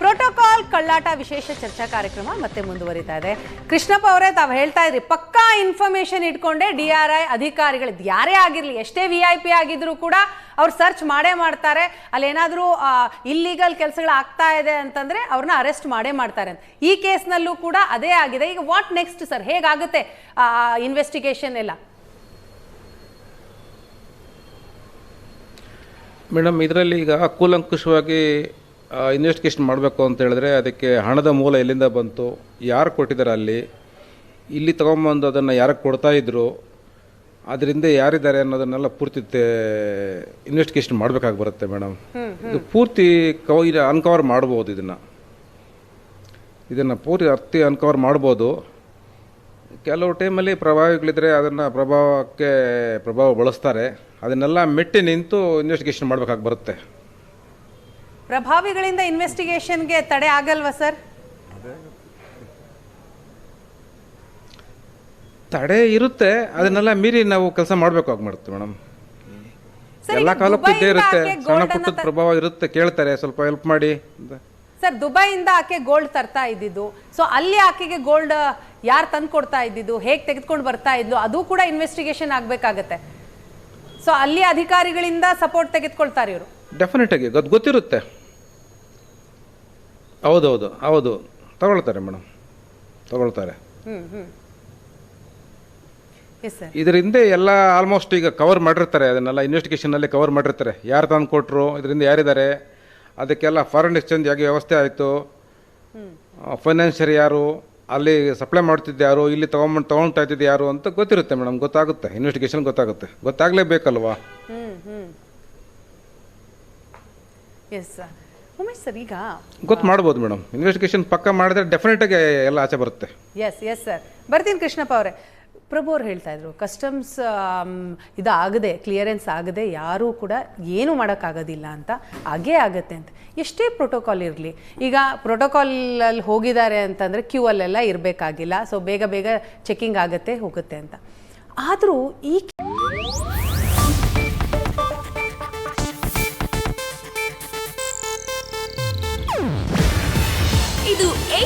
Protocol ಕಳ್ಳಾಟ ವಿಶೇಷ ಚರ್ಚಾ ಕಾರ್ಯಕ್ರಮ ಮತ್ತೆ ಮುಂದುವರಿತಾ ಇದೆ. ಕೃಷ್ಣಪ್ಪ ಅವರೇ, ತಾವು ಹೇಳ್ತಾ ಇದ್ರಿ, ಪಕ್ಕಾ ಇನ್ಫಾರ್ಮೇಶನ್ ಇಟ್ಕೊಂಡೆ ಡಿ ಆರ್ ಐ ಅಧಿಕಾರಿಗಳು ಯಾರೇ ಆಗಿರಲಿ, ಎಷ್ಟೇ ವಿ ಐ ಪಿ ಆಗಿದ್ರು ಕೂಡ ಅವ್ರು ಸರ್ಚ್ ಮಾಡೇ ಮಾಡ್ತಾರೆ. ಅಲ್ಲಿ ಏನಾದರೂ ಇಲ್ಲೀಗಲ್ ಕೆಲಸಗಳು ಆಗ್ತಾ ಇದೆ ಅಂತಂದ್ರೆ ಅವ್ರನ್ನ ಅರೆಸ್ಟ್ ಮಾಡೇ ಮಾಡ್ತಾರೆ ಅಂತ. ಈ ಕೇಸ್ನಲ್ಲೂ ಕೂಡ ಅದೇ ಆಗಿದೆ. ಈಗ ವಾಟ್ ನೆಕ್ಸ್ಟ್ ಸರ್ ಹೇಗಾಗುತ್ತೆ ಇನ್ವೆಸ್ಟಿಗೇಷನ್ ಎಲ್ಲ? ಮೇಡಮ್, ಇದರಲ್ಲಿ ಈಗ ಕೂಲಂಕುಷವಾಗಿ ಇನ್ವೆಸ್ಟಿಗೇಷನ್ ಮಾಡಬೇಕು ಅಂತ ಹೇಳಿದ್ರೆ ಅದಕ್ಕೆ ಹಣದ ಮೂಲ ಎಲ್ಲಿಂದ ಬಂತು ಯಾರು ಕೊಟ್ಟಿದ್ದಾರೆ ಅಲ್ಲಿ ಇಲ್ಲಿ ತೊಗೊಂಬಂದು ಅದನ್ನು ಯಾರಿಗೆ ಕೊಡ್ತಾ ಇದ್ರು ಅದರಿಂದ ಯಾರಿದ್ದಾರೆ ಅನ್ನೋದನ್ನೆಲ್ಲ ಪೂರ್ತಿ ಇನ್ವೆಸ್ಟಿಗೇಷನ್ ಮಾಡಬೇಕಾಗಿ ಬರುತ್ತೆ ಮೇಡಮ್. ಇದು ಪೂರ್ತಿ ಕವ ಅನ್ಕವರ್ ಮಾಡ್ಬೋದು ಇದನ್ನು. ಇದನ್ನು ಪೂರ್ತಿ ಅರ್ತಿ ಅನ್ಕವರ್ ಮಾಡ್ಬೋದು. ಕೆಲವು ಟೈಮಲ್ಲಿ ಪ್ರಭಾವಿಗಳಿದ್ರೆ ಅದನ್ನು ಪ್ರಭಾವಕ್ಕೆ ಪ್ರಭಾವ ಬಳಸ್ತಾರೆ. ಅದನ್ನೆಲ್ಲ ಮೆಟ್ಟಿ ನಿಂತು ಇನ್ವೆಸ್ಟಿಗೇಷನ್ ಮಾಡಬೇಕಾಗಿ ಬರುತ್ತೆ. ಪ್ರಭಾವಿಗಳಿಂದ ಇನ್ವೆಸ್ಟಿಗೇಷನ್ಗೆ ತಡೆ ಆಗಲ್ವಾ ಸರ್? ತಡೆ ಇರುತ್ತೆ ಅದನ್ನೆಲ್ಲ ಮೀರಿ ನಾವು ಕೆಲಸ ಮಾಡಬೇಕು ಮಾಡುತ್ತೆ ಮೇಡಮ್. ಎಲ್ಲ ಕಾಲಕ್ಕೂ ಇದ್ದೇ ಇರುತ್ತೆ. ಸಣ್ಣ ಪುಟ್ಟದ ಪ್ರಭಾವ ಇರುತ್ತೆ ಕೇಳ್ತಾರೆ ಸ್ವಲ್ಪ ಹೆಲ್ಪ್ ಮಾಡಿ ಅಂತ. ಸರ್ ದುಬೈಯಿಂದ ಆಕೆ ಗೋಲ್ಡ್ ತರ್ತಾ ಇದ್ದಿದ್ದು. ಸೊ ಅಲ್ಲಿ ಆಕೆಗೆ ಗೋಲ್ಡ್ ಯಾರು ತಂದು ಕೊಡ್ತಾ ಇದ್ದಿದ್ದು ಹೇಗೆ ತೆಗೆದುಕೊಂಡು ಬರ್ತಾ ಇದ್ಲು ಅದು ಕೂಡ ಇನ್ವೆಸ್ಟಿಗೇಷನ್ ಆಗಬೇಕಾಗತ್ತೆ. ಸೊ ಅಲ್ಲಿ ಅಧಿಕಾರಿಗಳಿಂದ ಸಪೋರ್ಟ್ ತೆಗೆದುಕೊಳ್ತಾರೆ ಇವರು. ಡೆಫಿನೆಟ್ ಆಗಿ ಅದು ಗೊತ್ತಿರುತ್ತೆ. ಹೌದೌದು ಹೌದು. ತಗೊಳ್ತಾರೆ ಮೇಡಮ್. ತಗೊಳ್ತಾರೆ. ಇದರಿಂದ ಎಲ್ಲ ಆಲ್ಮೋಸ್ಟ್ ಈಗ ಕವರ್ ಮಾಡಿರ್ತಾರೆ ಅದನ್ನೆಲ್ಲ ಇನ್ವೆಸ್ಟಿಗೇಷನಲ್ಲಿ ಕವರ್ ಮಾಡಿರ್ತಾರೆ. ಯಾರು ತಂದು ಕೊಟ್ಟರು ಇದರಿಂದ ಯಾರಿದ್ದಾರೆ ಅದಕ್ಕೆಲ್ಲ ಫಾರಿನ್ ಎಕ್ಸ್ಚೇಂಜ್ ಆಗಿ ವ್ಯವಸ್ಥೆ ಆಯಿತು. ಫೈನಾನ್ಷಿಯರ್ ಯಾರು ಅಲ್ಲಿ ಸಪ್ಲೈ ಮಾಡ್ತಿದ್ದು ಯಾರು ಇಲ್ಲಿ ತೊಗೊಂಬಂದು ತಗೊಳ್ತಾ ಇದ್ದಿದ್ದು ಯಾರು ಅಂತ ಗೊತ್ತಿರುತ್ತೆ ಮೇಡಮ್ ಗೊತ್ತಾಗುತ್ತೆ. ಇನ್ವೆಸ್ಟಿಗೇಷನ್ ಗೊತ್ತಾಗುತ್ತೆ. ಗೊತ್ತಾಗಲೇಬೇಕಲ್ವಾ ಎಸ್ ಸರ್ ಉಮೇಶ್ ಸರ್ ಈಗ ಗೊತ್ತು ಮಾಡ್ಬೋದು ಮೇಡಮ್. ಇನ್ವೆಸ್ಟಿಗೇಷನ್ ಪಕ್ಕ ಮಾಡಿದ್ರೆ ಡೆಫಿನೆಟಾಗಿ ಎಲ್ಲ ಆಚೆ ಬರುತ್ತೆ. ಎಸ್ ಎಸ್ ಸರ್ ಬರ್ತೀನಿ ಕೃಷ್ಣಪ್ಪ ಅವರೇ. ಪ್ರಭು ಅವ್ರು ಹೇಳ್ತಾ ಇದ್ರು ಕಸ್ಟಮ್ಸ್ ಇದು ಆಗದೆ ಕ್ಲಿಯರೆನ್ಸ್ ಆಗದೆ ಯಾರೂ ಕೂಡ ಏನೂ ಮಾಡೋಕ್ಕಾಗೋದಿಲ್ಲ ಅಂತ ಹಾಗೇ ಆಗುತ್ತೆ ಅಂತ. ಎಷ್ಟೇ ಪ್ರೋಟೋಕಾಲ್ ಇರಲಿ ಈಗ ಪ್ರೋಟೋಕಾಲಲ್ಲಿ ಹೋಗಿದ್ದಾರೆ ಅಂತಂದರೆ ಕ್ಯೂ ಅಲ್ಲೆಲ್ಲ ಇರಬೇಕಾಗಿಲ್ಲ ಸೊ ಬೇಗ ಬೇಗ ಚೆಕಿಂಗ್ ಆಗುತ್ತೆ ಹೋಗುತ್ತೆ ಅಂತ. ಆದರೂ ಈ